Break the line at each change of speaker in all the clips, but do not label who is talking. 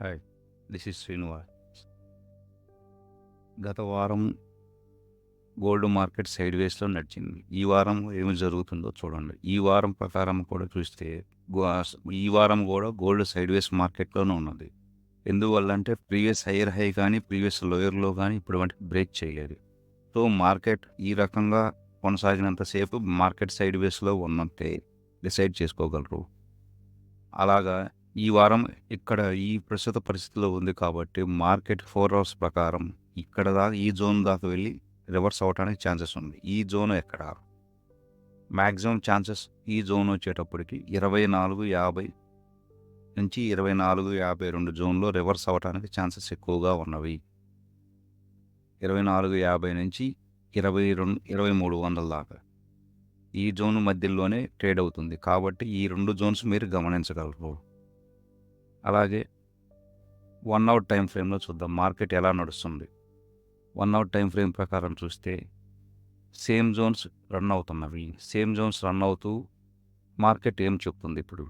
Hi this is Srinivas. గత వారం gold market side వేస్లో నడిచింది. ఈ వారం ఏమి జరుగుతుందో చూడండి. ఈ వారం ప్రకారం కూడా చూస్తే ఈ వారం కూడా గోల్డ్ సైడ్ వేస్ మార్కెట్లోనే ఉన్నది. ఎందువల్ల అంటే ప్రీవియస్ హైయర్ హై కానీ ప్రీవియస్ లోయర్లో కానీ ఇప్పుడు వంటి బ్రేక్ చేయలేదు. సో మార్కెట్ ఈ రకంగా కొనసాగినంతసేపు మార్కెట్ సైడ్ వేస్లో ఉన్నట్టే డిసైడ్ చేసుకోగలరు. అలాగా ఈ వారం ఇక్కడ ఈ ప్రస్తుత పరిస్థితిలో ఉంది కాబట్టి మార్కెట్ ఫోర్ అవర్స్ ప్రకారం ఇక్కడ దాకా ఈ జోన్ దాకా వెళ్ళి రివర్స్ అవడానికి ఛాన్సెస్ ఉంది. ఈ జోన్ ఎక్కడ? మ్యాక్సిమం ఛాన్సెస్ ఈ జోన్ వచ్చేటప్పటికి ఇరవై నాలుగు యాభై నుంచి ఇరవై నాలుగు యాభై రెండు జోన్లో రివర్స్ అవడానికి ఛాన్సెస్ ఎక్కువగా ఉన్నవి. ఇరవై నాలుగు యాభై నుంచి ఇరవై రెండు ఇరవై మూడు వందల దాకా ఈ జోన్ మధ్యలోనే ట్రేడ్ అవుతుంది. కాబట్టి ఈ రెండు జోన్స్ మీరు గమనించగలరు. అలాగే వన్ అవర్ టైం ఫ్రేమ్లో చూద్దాం. మార్కెట్ ఎలా నడుస్తుంది? వన్ అవర్ టైం ఫ్రేమ్ ప్రకారం చూస్తే సేమ్ జోన్స్ రన్ అవుతున్నవి. సేమ్ జోన్స్ రన్ అవుతూ మార్కెట్ ఏం చెప్తుంది ఇప్పుడు?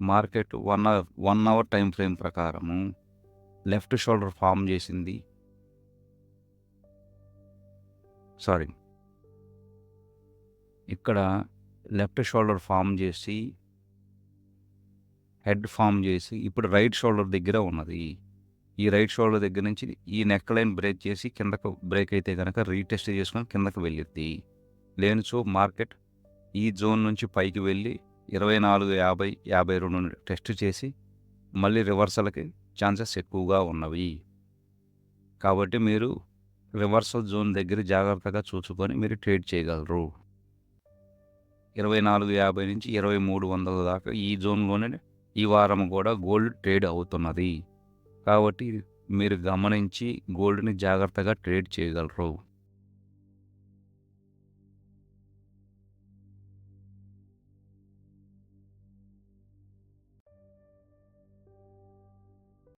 Market one hour one hour time frame ప్రకారము లెఫ్ట్ షోల్డర్ ఫామ్ చేసింది. సారీ ఇక్కడ లెఫ్ట్ షోల్డర్ ఫామ్ చేసి హెడ్ ఫామ్ చేసి ఇప్పుడు రైట్ షోల్డర్ దగ్గర ఉన్నది. ఈ రైట్ షోల్డర్ దగ్గర నుంచి ఈ నెక్ లైన్ బ్రేక్ చేసి కిందకు బ్రేక్ అయితే కనుక రీటెస్ట్ చేసుకొని కిందకు వెళ్ళిద్ది. లేనిచో మార్కెట్ ఈ జోన్ నుంచి పైకి వెళ్ళి ఇరవై నాలుగు యాభై యాభై రెండు టెస్ట్ చేసి మళ్ళీ రివర్సల్కి ఛాన్సెస్ ఎక్కువగా ఉన్నవి. కాబట్టి మీరు రివర్సల్ జోన్ దగ్గర జాగ్రత్తగా చూసుకొని మీరు ట్రేడ్ చేయగలరు. ఇరవై నాలుగు యాభై నుంచి ఇరవై మూడు వందల దాకా ఈ జోన్లోనే ఈ వారం కూడా గోల్డ్ ట్రేడ్ అవుతున్నది. కాబట్టి మీరు గమనించి గోల్డ్ని జాగ్రత్తగా ట్రేడ్ చేయగలరు.